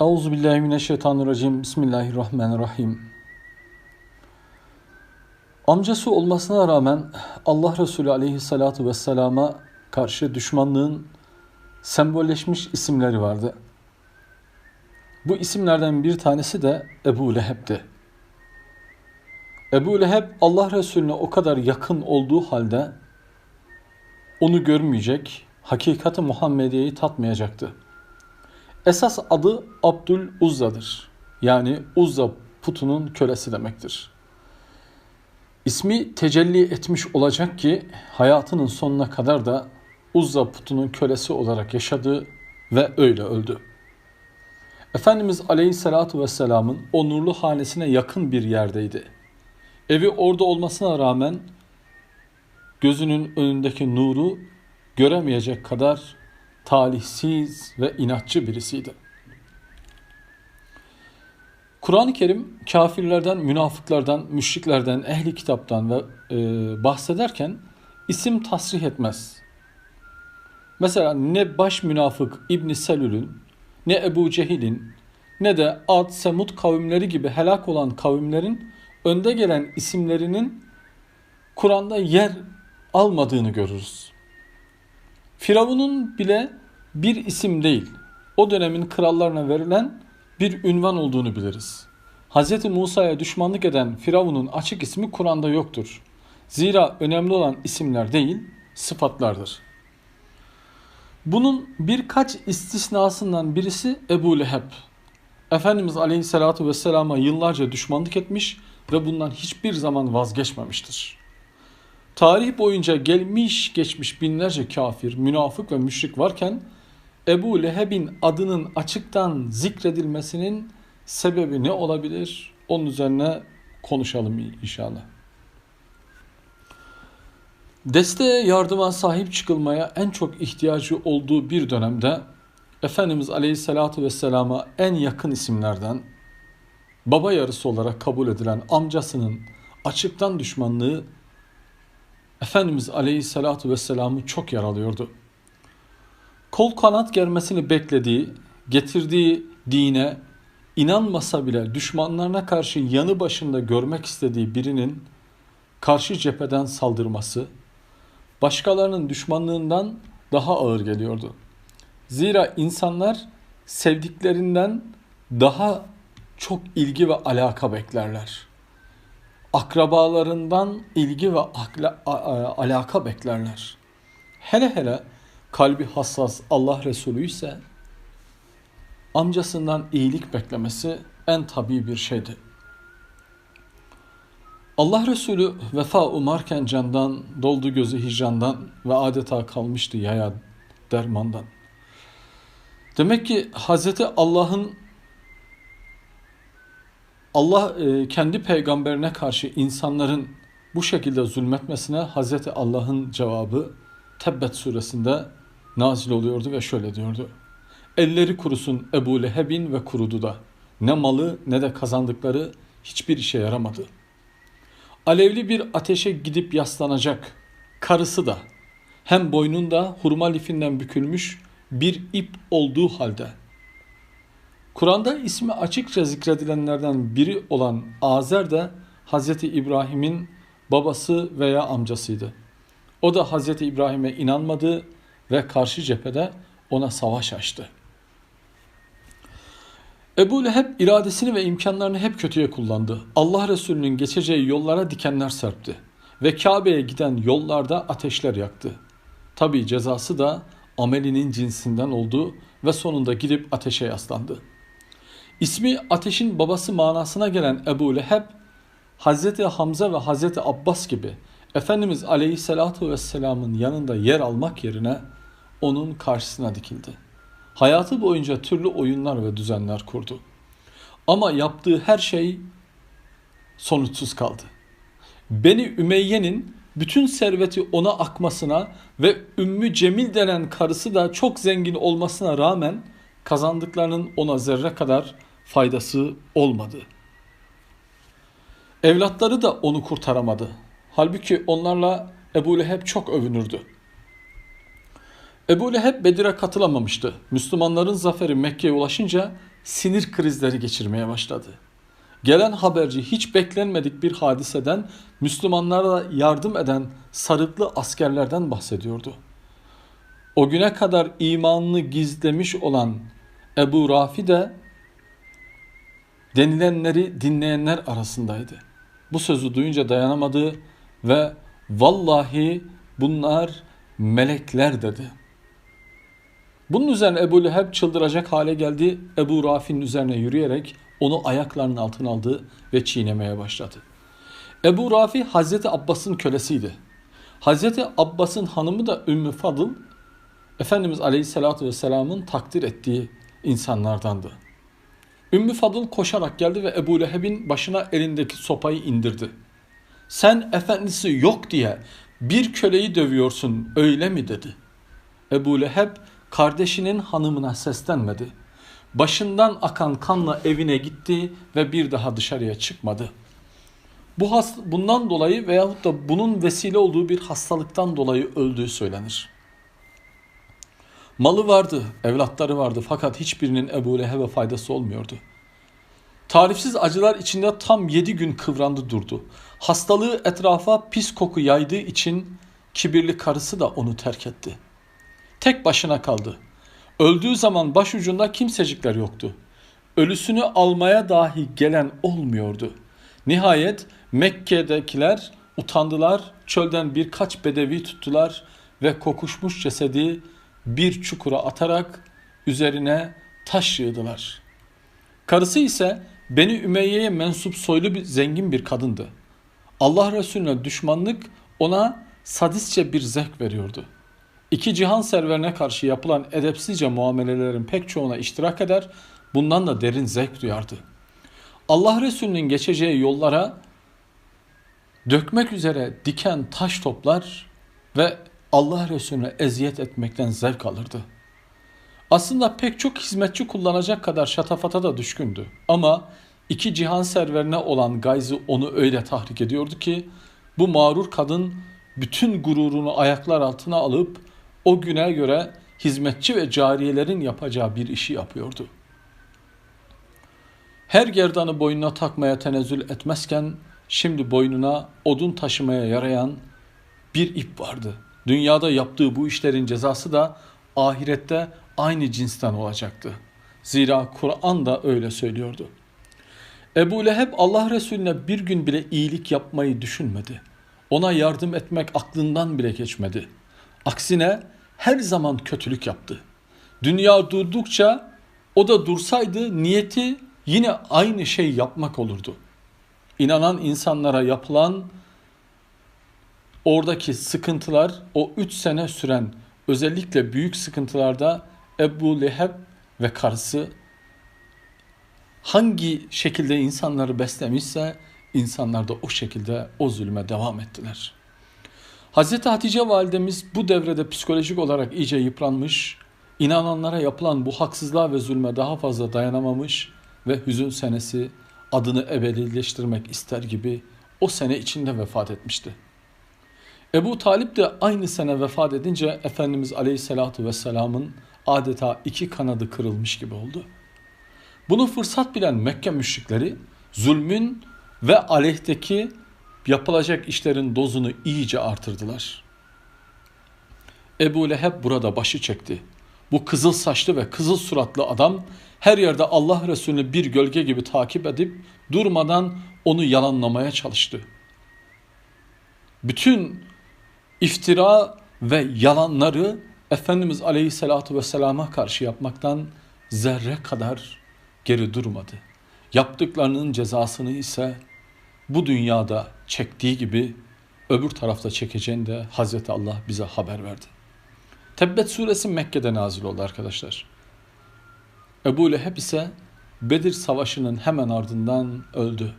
Euzu billahi mineşşeytanirracim. Bismillahirrahmanirrahim. Amcası olmasına rağmen Allah Resulü aleyhissalatu vesselama karşı düşmanlığın sembolleşmiş isimleri vardı. Bu isimlerden bir tanesi de Ebu Leheb'di. Ebu Leheb Allah Resulüne o kadar yakın olduğu halde onu görmeyecek, hakikati Muhammediye'yi tatmayacaktı. Esas adı Abdül Uzza'dır. Yani Uzza putunun kölesi demektir. İsmi tecelli etmiş olacak ki hayatının sonuna kadar da Uzza putunun kölesi olarak yaşadı ve öyle öldü. Efendimiz Aleyhisselatü Vesselam'ın o nurlu hanesine yakın bir yerdeydi. Evi orada olmasına rağmen gözünün önündeki nuru göremeyecek kadar talihsiz ve inatçı birisiydi. Kur'an-ı Kerim kafirlerden, münafıklardan, müşriklerden, ehli kitaptan ve e, bahsederken isim tasrih etmez. Mesela ne baş münafık İbn Selül'ün, ne Ebu Cehil'in, ne de Ad, Semud kavimleri gibi helak olan kavimlerin önde gelen isimlerinin Kur'an'da yer almadığını görürüz. Firavun'un bile bir isim değil, o dönemin krallarına verilen bir ünvan olduğunu biliriz. Hz. Musa'ya düşmanlık eden Firavun'un açık ismi Kur'an'da yoktur. Zira önemli olan isimler değil, sıfatlardır. Bunun birkaç istisnasından birisi Ebu Leheb. Efendimiz Aleyhisselatü Vesselam'a yıllarca düşmanlık etmiş ve bundan hiçbir zaman vazgeçmemiştir. Tarih boyunca gelmiş geçmiş binlerce kafir, münafık ve müşrik varken Ebu Leheb'in adının açıktan zikredilmesinin sebebi ne olabilir? Onun üzerine konuşalım inşallah. Desteğe yardıma sahip çıkılmaya en çok ihtiyacı olduğu bir dönemde Efendimiz Aleyhisselatü Vesselam'a en yakın isimlerden baba yarısı olarak kabul edilen amcasının açıktan düşmanlığı Efendimiz Aleyhisselatü Vesselam'ı çok yaralıyordu. Kol kanat germesini beklediği, getirdiği dine inanmasa bile düşmanlarına karşı yanı başında görmek istediği birinin karşı cepheden saldırması, başkalarının düşmanlığından daha ağır geliyordu. Zira insanlar sevdiklerinden daha çok ilgi ve alaka beklerler. Akrabalarından ilgi ve akla, a, a, alaka beklerler. Hele hele kalbi hassas Allah Resulü ise amcasından iyilik beklemesi en tabi bir şeydi. Allah Resulü vefa umarken candan, doldu gözü hicrandan ve adeta kalmıştı yaya dermandan. Demek ki Hazreti Allah'ın Allah e, kendi peygamberine karşı insanların bu şekilde zulmetmesine Hazreti Allah'ın cevabı Tebbet suresinde nazil oluyordu ve şöyle diyordu. Elleri kurusun Ebu Leheb'in ve kurudu da. Ne malı ne de kazandıkları hiçbir işe yaramadı. Alevli bir ateşe gidip yaslanacak. Karısı da hem boynunda hurma lifinden bükülmüş bir ip olduğu halde. Kur'an'da ismi açıkça zikredilenlerden biri olan Azer de Hz. İbrahim'in babası veya amcasıydı. O da Hz. İbrahim'e inanmadı ve karşı cephede ona savaş açtı. Ebu Leheb iradesini ve imkanlarını hep kötüye kullandı. Allah Resulü'nün geçeceği yollara dikenler serpti ve Kabe'ye giden yollarda ateşler yaktı. Tabi cezası da amelinin cinsinden oldu ve sonunda gidip ateşe yaslandı. İsmi ateşin babası manasına gelen Ebu Leheb, Hazreti Hamza ve Hazreti Abbas gibi Efendimiz Aleyhisselatü Vesselam'ın yanında yer almak yerine onun karşısına dikildi. Hayatı boyunca türlü oyunlar ve düzenler kurdu. Ama yaptığı her şey sonuçsuz kaldı. Beni Ümeyye'nin bütün serveti ona akmasına ve Ümmü Cemil denen karısı da çok zengin olmasına rağmen kazandıklarının ona zerre kadar faydası olmadı. Evlatları da onu kurtaramadı. Halbuki onlarla Ebu Leheb çok övünürdü. Ebu Leheb Bedir'e katılamamıştı. Müslümanların zaferi Mekke'ye ulaşınca sinir krizleri geçirmeye başladı. Gelen haberci hiç beklenmedik bir hadiseden Müslümanlara yardım eden sarıklı askerlerden bahsediyordu. O güne kadar imanını gizlemiş olan Ebu Rafi de denilenleri dinleyenler arasındaydı. Bu sözü duyunca dayanamadı ve vallahi bunlar melekler dedi. Bunun üzerine Ebu Leheb çıldıracak hale geldi. Ebu Rafi'nin üzerine yürüyerek onu ayaklarının altına aldı ve çiğnemeye başladı. Ebu Rafi Hazreti Abbas'ın kölesiydi. Hazreti Abbas'ın hanımı da Ümmü Fadıl, Efendimiz Aleyhisselatü Vesselam'ın takdir ettiği insanlardandı. Ümmü Fadıl koşarak geldi ve Ebu Leheb'in başına elindeki sopayı indirdi. Sen efendisi yok diye bir köleyi dövüyorsun öyle mi dedi. Ebu Leheb kardeşinin hanımına seslenmedi. Başından akan kanla evine gitti ve bir daha dışarıya çıkmadı. Bu hast bundan dolayı veyahut da bunun vesile olduğu bir hastalıktan dolayı öldüğü söylenir. Malı vardı, evlatları vardı fakat hiçbirinin Ebu Leheb'e faydası olmuyordu. Tarifsiz acılar içinde tam yedi gün kıvrandı durdu. Hastalığı etrafa pis koku yaydığı için kibirli karısı da onu terk etti. Tek başına kaldı. Öldüğü zaman başucunda kimsecikler yoktu. Ölüsünü almaya dahi gelen olmuyordu. Nihayet Mekke'dekiler utandılar, çölden birkaç bedevi tuttular ve kokuşmuş cesedi bir çukura atarak üzerine taş yığdılar. Karısı ise Beni Ümeyye'ye mensup soylu bir zengin bir kadındı. Allah Resulüne düşmanlık ona sadistçe bir zevk veriyordu. İki cihan serverine karşı yapılan edepsizce muamelelerin pek çoğuna iştirak eder, bundan da derin zevk duyardı. Allah Resulü'nün geçeceği yollara dökmek üzere diken taş toplar ve Allah Resulüne eziyet etmekten zevk alırdı. Aslında pek çok hizmetçi kullanacak kadar şatafata da düşkündü. Ama iki cihan serverine olan gayzı onu öyle tahrik ediyordu ki bu mağrur kadın bütün gururunu ayaklar altına alıp o güne göre hizmetçi ve cariyelerin yapacağı bir işi yapıyordu. Her gerdanı boynuna takmaya tenezzül etmezken şimdi boynuna odun taşımaya yarayan bir ip vardı. Dünyada yaptığı bu işlerin cezası da ahirette aynı cinsten olacaktı. Zira Kur'an da öyle söylüyordu. Ebu Leheb Allah Resulüne bir gün bile iyilik yapmayı düşünmedi. Ona yardım etmek aklından bile geçmedi. Aksine her zaman kötülük yaptı. Dünya durdukça o da dursaydı niyeti yine aynı şey yapmak olurdu. İnanan insanlara yapılan oradaki sıkıntılar o üç sene süren özellikle büyük sıkıntılarda Ebu Leheb ve karısı hangi şekilde insanları beslemişse insanlar da o şekilde o zulme devam ettiler. Hazreti Hatice validemiz bu devrede psikolojik olarak iyice yıpranmış, inananlara yapılan bu haksızlığa ve zulme daha fazla dayanamamış ve hüzün senesi adını ebedileştirmek ister gibi o sene içinde vefat etmişti. Ebu Talip de aynı sene vefat edince Efendimiz Aleyhisselatü Vesselam'ın adeta iki kanadı kırılmış gibi oldu. Bunu fırsat bilen Mekke müşrikleri zulmün ve aleyhteki yapılacak işlerin dozunu iyice artırdılar. Ebu Leheb burada başı çekti. Bu kızıl saçlı ve kızıl suratlı adam her yerde Allah Resulü'nü bir gölge gibi takip edip durmadan onu yalanlamaya çalıştı. Bütün iftira ve yalanları Efendimiz Aleyhisselatü Vesselam'a karşı yapmaktan zerre kadar geri durmadı. Yaptıklarının cezasını ise bu dünyada çektiği gibi öbür tarafta çekeceğini de Hazreti Allah bize haber verdi. Tebbet suresi Mekke'de nazil oldu arkadaşlar. Ebu Leheb ise Bedir savaşının hemen ardından öldü.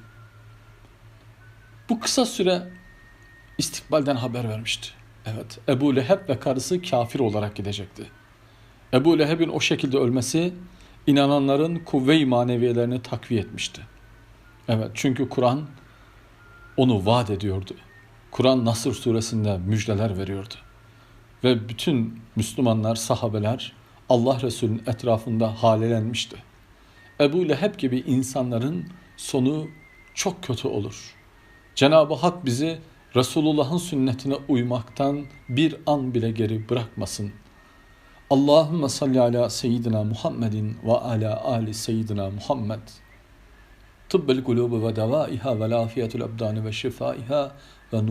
Bu kısa süre istikbalden haber vermişti. Evet, Ebu Leheb ve karısı kafir olarak gidecekti. Ebu Leheb'in o şekilde ölmesi inananların kuvve-i maneviyelerini takviye etmişti. Evet, çünkü Kur'an onu vaat ediyordu. Kur'an Nasır suresinde müjdeler veriyordu. ve bütün Müslümanlar, sahabeler Allah Resulü'nün etrafında halelenmişti. Ebu Leheb gibi insanların sonu çok kötü olur. Cenab-ı Hak bizi Resulullah'ın sünnetine uymaktan bir an bile geri bırakmasın. Allahümme salli ala seyyidina Muhammedin ve ala ali seyyidina Muhammed. Tıbbel kulubu ve devaiha ve lafiyetul ebdani ve şifaiha ve